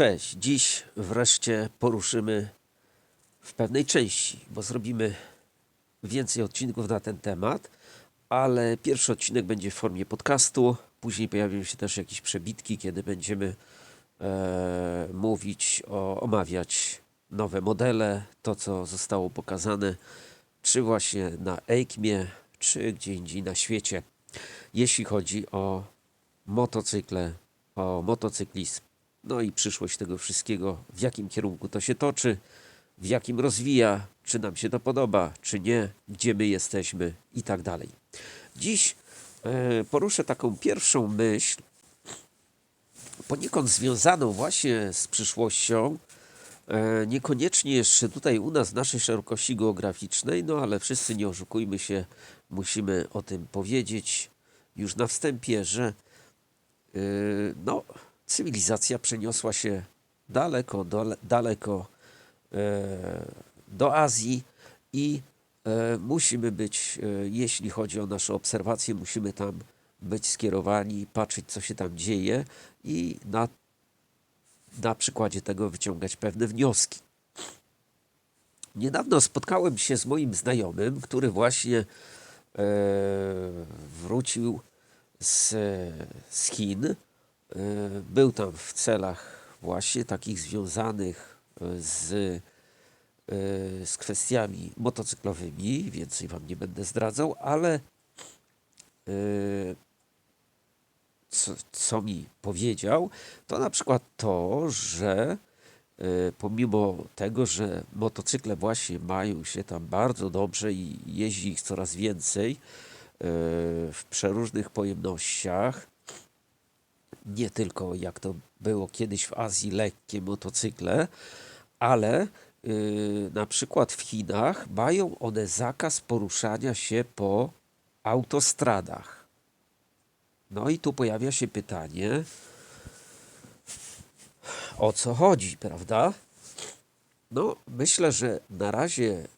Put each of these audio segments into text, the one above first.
Cześć, dziś wreszcie poruszymy w pewnej części, bo zrobimy więcej odcinków na ten temat, ale pierwszy odcinek będzie w formie podcastu, później pojawią się też jakieś przebitki, kiedy będziemy e, mówić, o, omawiać nowe modele, to co zostało pokazane, czy właśnie na EICMie, czy gdzie indziej na świecie, jeśli chodzi o motocykle, o motocyklizm. No i przyszłość tego wszystkiego, w jakim kierunku to się toczy, w jakim rozwija, czy nam się to podoba, czy nie, gdzie my jesteśmy i tak dalej. Dziś e, poruszę taką pierwszą myśl, poniekąd związaną właśnie z przyszłością, e, niekoniecznie jeszcze tutaj u nas w naszej szerokości geograficznej, no ale wszyscy nie oszukujmy się, musimy o tym powiedzieć już na wstępie, że Yy, no, cywilizacja przeniosła się daleko, dole, daleko e, do Azji i e, musimy być, e, jeśli chodzi o nasze obserwacje, musimy tam być skierowani, patrzeć, co się tam dzieje i na, na przykładzie tego wyciągać pewne wnioski. Niedawno spotkałem się z moim znajomym, który właśnie e, wrócił z, z Chin. E, Był tam w celach właśnie takich związanych e, z, e, z kwestiami motocyklowymi. Więcej Wam nie będę zdradzał, ale co, co mi powiedział, to na przykład to, że pomimo tego, że motocykle właśnie mają się tam bardzo dobrze i jeździ ich coraz więcej w przeróżnych pojemnościach, nie tylko jak to było kiedyś w Azji, lekkie motocykle, ale y, na przykład w Chinach mają one zakaz poruszania się po autostradach. No i tu pojawia się pytanie, o co chodzi, prawda? No, myślę, że na razie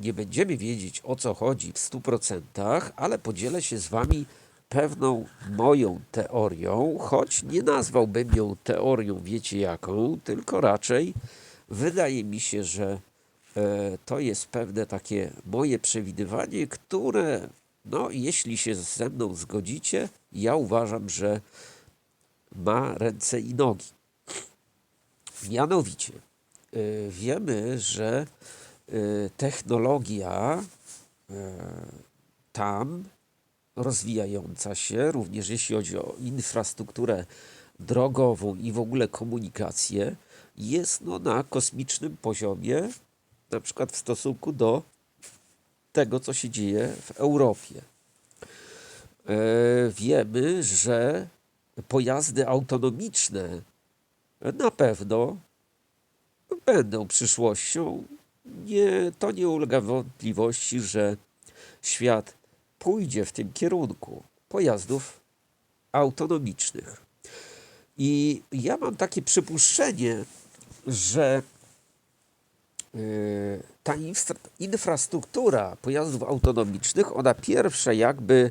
nie będziemy wiedzieć o co chodzi w 100%, ale podzielę się z Wami pewną moją teorią, choć nie nazwałbym ją teorią, wiecie jaką, tylko raczej wydaje mi się, że e, to jest pewne takie moje przewidywanie, które, no, jeśli się ze mną zgodzicie, ja uważam, że ma ręce i nogi. Mianowicie, y, wiemy, że y, technologia tam rozwijająca się, również jeśli chodzi o infrastrukturę drogową i w ogóle komunikację, jest no, na kosmicznym poziomie, na przykład w stosunku do tego, co się dzieje w Europie. E, wiemy, że pojazdy autonomiczne na pewno będą przyszłością. Nie, to nie ulega wątpliwości, że świat pójdzie w tym kierunku pojazdów autonomicznych. I ja mam takie przypuszczenie, że yy, ta infra infrastruktura pojazdów autonomicznych, ona pierwsza jakby,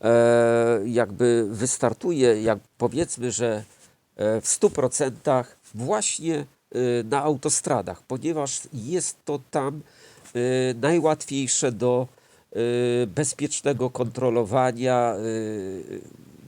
e, jakby wystartuje, jak powiedzmy, że e, w 100% właśnie e, na autostradach, ponieważ jest to tam e, najłatwiejsze do bezpiecznego kontrolowania. e,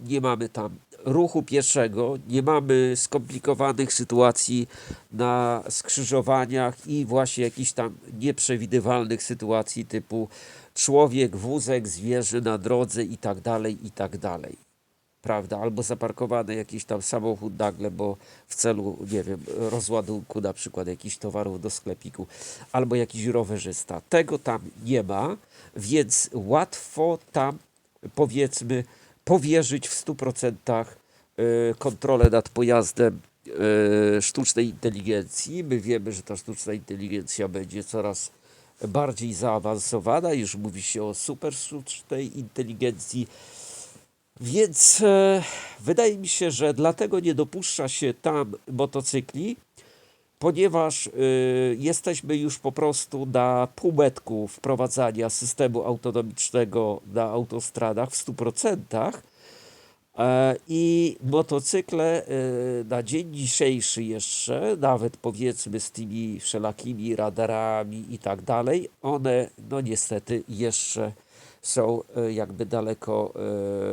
Nie mamy tam ruchu pieszego, nie mamy skomplikowanych sytuacji na skrzyżowaniach i właśnie jakichś tam nieprzewidywalnych sytuacji typu człowiek, wózek, zwierzę na drodze i tak dalej, i tak dalej. Prawda? Albo zaparkowany jakiś tam samochód nagle, bo w celu, nie wiem, rozładunku na przykład jakichś towarów do sklepiku, albo jakiś rowerzysta. Tego tam nie ma, więc łatwo tam, powiedzmy, powierzyć w 100% y, kontrolę nad pojazdem y, sztucznej inteligencji. My wiemy, że ta sztuczna inteligencja będzie coraz bardziej zaawansowana. Już mówi się o super sztucznej inteligencji. Więc e, wydaje mi się, że dlatego nie dopuszcza się tam motocykli, ponieważ y, jesteśmy już po prostu na półmetku wprowadzania systemu autonomicznego na autostradach w 100%, E, I motocykle e, na dzień dzisiejszy jeszcze, nawet powiedzmy z tymi wszelakimi radarami i tak dalej, one no niestety jeszcze są e, jakby daleko e,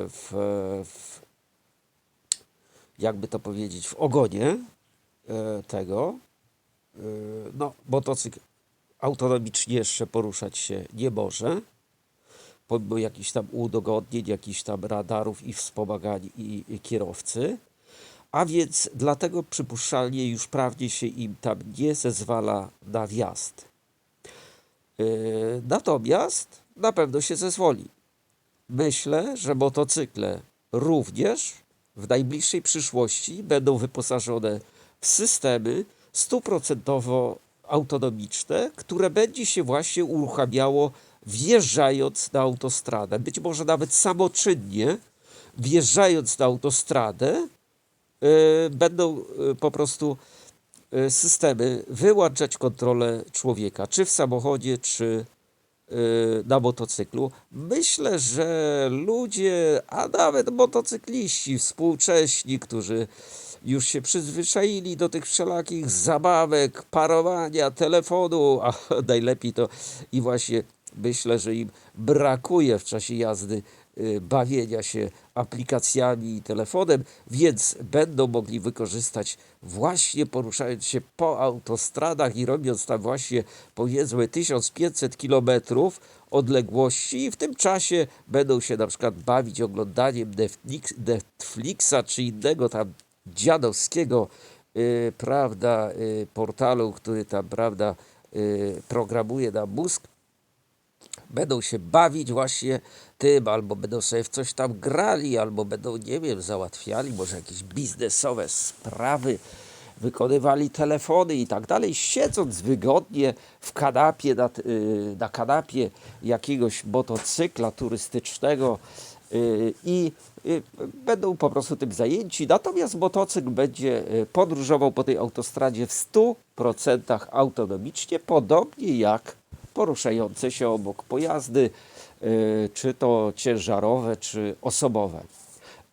w, w jakby to powiedzieć, w ogonie e, tego. No, motocykl autonomicznie jeszcze poruszać się nie może pomimo jakichś tam udogodnień, jakichś tam radarów i wspomagań i, kierowcy. A więc dlatego przypuszczalnie już prawnie się im tam nie zezwala na wjazd. Natomiast na pewno się zezwoli. Myślę, że motocykle również w najbliższej przyszłości będą wyposażone w systemy stuprocentowo autonomiczne, które będzie się właśnie uruchamiało wjeżdżając na autostradę. Być może nawet samoczynnie wjeżdżając na autostradę yy, będą yy, po prostu yy, systemy wyłączać kontrolę człowieka, czy w samochodzie, czy na motocyklu. Myślę, że ludzie, a nawet motocykliści współcześni, którzy już się przyzwyczaili do tych wszelakich zabawek, parowania, telefonu, a najlepiej to i właśnie myślę, że im brakuje w czasie jazdy y, bawienia się aplikacjami i telefonem, więc będą mogli wykorzystać właśnie poruszając się po autostradach i robiąc tam właśnie powiedzmy 1500 kilometrów odległości i w tym czasie będą się na przykład bawić oglądaniem Netflix, Netflixa czy innego tam dziadowskiego y, prawda, y, portalu, który tam prawda y, programuje na mózg będą się bawić właśnie tym, albo będą sobie w coś tam grali, albo będą, nie wiem, załatwiali może jakieś biznesowe sprawy, wykonywali telefony i tak dalej, siedząc wygodnie w kanapie, na, y, na kanapie jakiegoś motocykla turystycznego y, i y, będą po prostu tym zajęci. Natomiast motocykl będzie podróżował po tej autostradzie w 100% autonomicznie, podobnie jak poruszające się obok pojazdy, y, czy to ciężarowe, czy osobowe.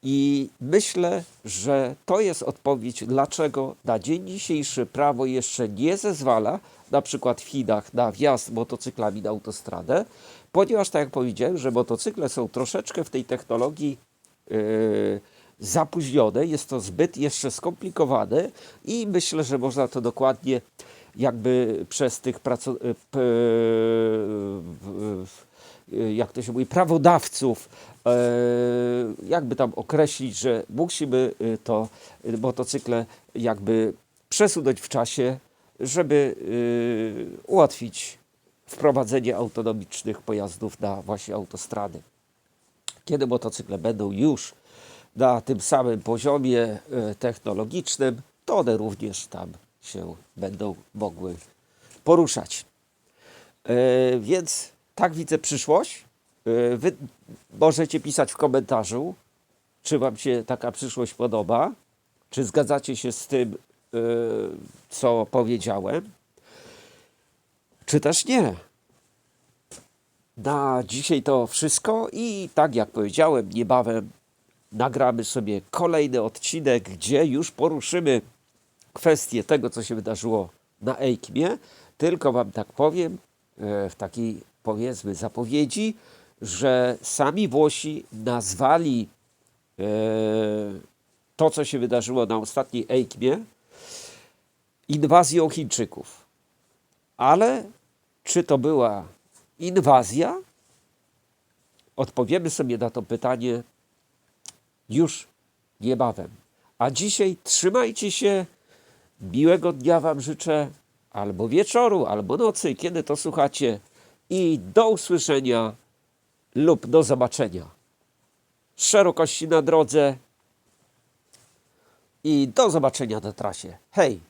I myślę, że to jest odpowiedź, dlaczego na dzień dzisiejszy prawo jeszcze nie zezwala, na przykład w Chinach, na wjazd motocyklami na autostradę, ponieważ, tak jak powiedziałem, że motocykle są troszeczkę w tej technologii yy, zapóźnione, jest to zbyt jeszcze skomplikowane i myślę, że można to dokładnie jakby przez tych pracowników, jak to się mówi, prawodawców, e, jakby tam określić, że musimy to motocykle jakby przesunąć w czasie, żeby ułatwić wprowadzenie autonomicznych pojazdów na właśnie autostrady. Kiedy motocykle będą już na tym samym poziomie e, technologicznym, to one również tam się będą mogły poruszać. E, więc tak widzę przyszłość. E, wy możecie pisać w komentarzu, czy Wam się taka przyszłość podoba, czy zgadzacie się z tym, e, co powiedziałem, czy też nie. Na dzisiaj to wszystko i tak jak powiedziałem, niebawem nagramy sobie kolejny odcinek, gdzie już poruszymy kwestię tego, co się wydarzyło na Eikmie. Tylko Wam tak powiem, e, w takiej powiedzmy zapowiedzi, że sami Włosi nazwali e, to, co się wydarzyło na ostatniej Eikmie, inwazją Chińczyków. Ale czy to była inwazja? Odpowiemy sobie na to pytanie już niebawem. A dzisiaj trzymajcie się. Miłego dnia Wam życzę, albo wieczoru, albo nocy, kiedy to słuchacie. I do usłyszenia lub do zobaczenia. Szerokości na drodze i do zobaczenia na trasie. Hej!